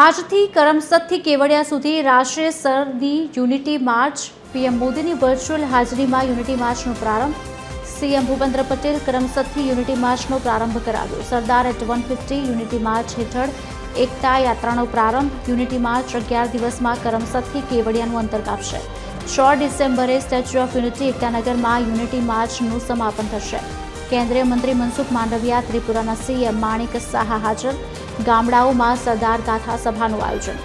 આજથી કરમસદથી કેવડિયા સુધી રાષ્ટ્રીય સ્તરની યુનિટી માર્ચ. પીએમ મોદીની વર્ચ્યુઅલ હાજરીમાં યુનિટી માર્ચનો પ્રારંભ. સીએમ ભૂપેન્દ્ર પટેલ કરમસદથી યુનિટી માર્ચનો પ્રારંભ કરાવ્યો. Sardar at one fifty unity march હેઠળ એકતા યાત્રાનો પ્રારંભ. યુનિટી માર્ચ અગિયાર દિવસમાં કરમસદથી કેવડિયાનું અંતર કાપશે. છ ડિસેમ્બરે સ્ટેચ્યુ ઓફ યુનિટી એકતાનગરમાં યુનિટી માર્ચનું સમાપન થશે. કેન્દ્રીય મંત્રી મનસુખ માંડવિયા, ત્રિપુરાના સીએમ માણિક સાહા હાજર. ગામડાઓમાં સરદાર ગાથા સભાનું આયોજન.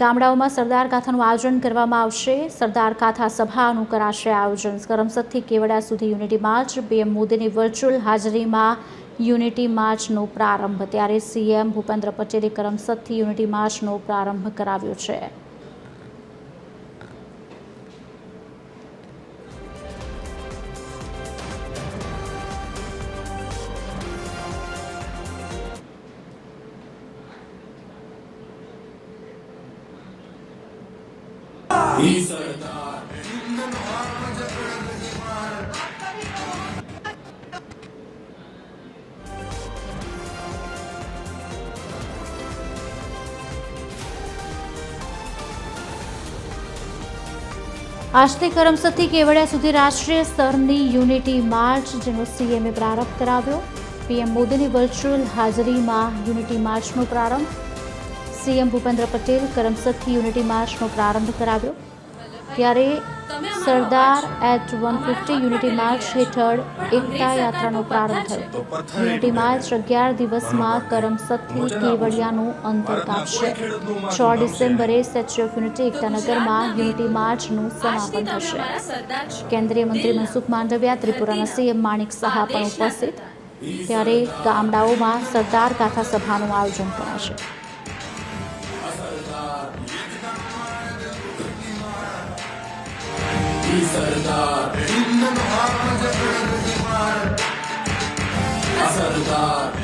ગામડાઓમાં સરદાર ગાથાનું આયોજન કરવામાં આવશે. સરદાર ગાથા સભાનું કરાશે આયોજન. કરમસદથી કેવડિયા સુધી યુનિટી માર્ચ. પીએમ મોદીની વર્ચ્યુઅલ હાજરીમાં યુનિટી માર્ચનો પ્રારંભ. ત્યારે સીએમ ભૂપેન્દ્ર પટેલે કરમસદથી યુનિટી માર્ચનો પ્રારંભ કરાવ્યો છે. આજથી કરમસદથી કેવડિયા સુધી રાષ્ટ્રીય સ્તરની યુનિટી માર્ચ, જેનો સીએમએ પ્રારંભ કરાવ્યો. પીએમ મોદીની વર્ચ્યુઅલ હાજરીમાં યુનિટી માર્ચનો પ્રારંભ. સીએમ ભૂપેન્દ્ર પટેલ કરમસદથી યુનિટી માર્ચનો પ્રારંભ કરાવ્યો. ત્યારે Sardar at one fifty unity march હેઠળ એકતા યાત્રાનો પ્રારંભ થયો. યુનિટી માર્ચ અગિયાર દિવસમાં કરમસદથી કેવડિયાનું અંતર કાપશે. છ ડિસેમ્બરે સ્ટેચ્યુ ઓફ યુનિટી એકતાનગરમાં યુનિટી માર્ચનું સમાપન થશે. કેન્દ્રીય મંત્રી મનસુખ માંડવિયા, ત્રિપુરાના સીએમ માણિક સહા પણ ઉપસ્થિત. ત્યારે ગામડાઓમાં સરદાર ગાથા સભાનું આયોજન કરાશે. ही सरदार सरदार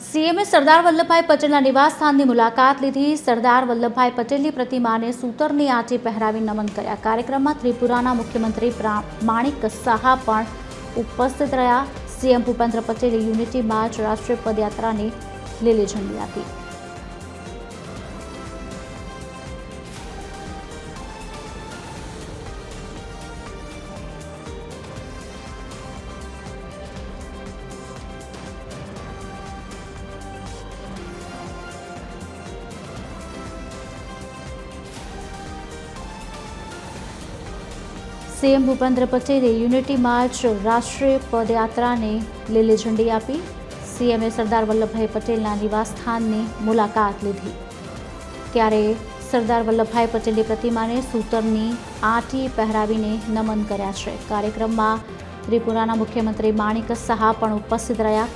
સીએમએ સરદાર વલ્લભભાઈ પટેલના નિવાસસ્થાનની મુલાકાત લીધી સરદાર વલ્લભભાઈ પટેલની પ્રતિમાને સૂતરની આંટી પહેરાવી નમન કર્યા કાર્યક્રમમાં ત્રિપુરાના મુખ્યમંત્રી પ્રા- માણિક સાહા પણ ઉપસ્થિત રહ્યા સીએમ ભૂપેન્દ્ર પટેલે યુનિટી માર્ચ રાષ્ટ્રીય પદયાત્રાને લીલી ઝંડી આપી સીએમ ભૂપેન્દ્ર પટેલે યુનિટી માર્ચ રાષ્ટ્રીય પદયાત્રાને લીલી ઝંડી આપી. સીએમએ સરદાર વલ્લભભાઈ પટેલના નિવાસસ્થાનની મુલાકાત લીધી. ત્યારે સરદાર વલ્લભભાઈ પટેલની પ્રતિમાને સૂતરની આંટી પહેરાવીને નમન કર્યા છે. કાર્યક્રમમાં ત્રિપુરાના મુખ્યમંત્રી માણિક સહા પણ ઉપસ્થિત રહ્યા.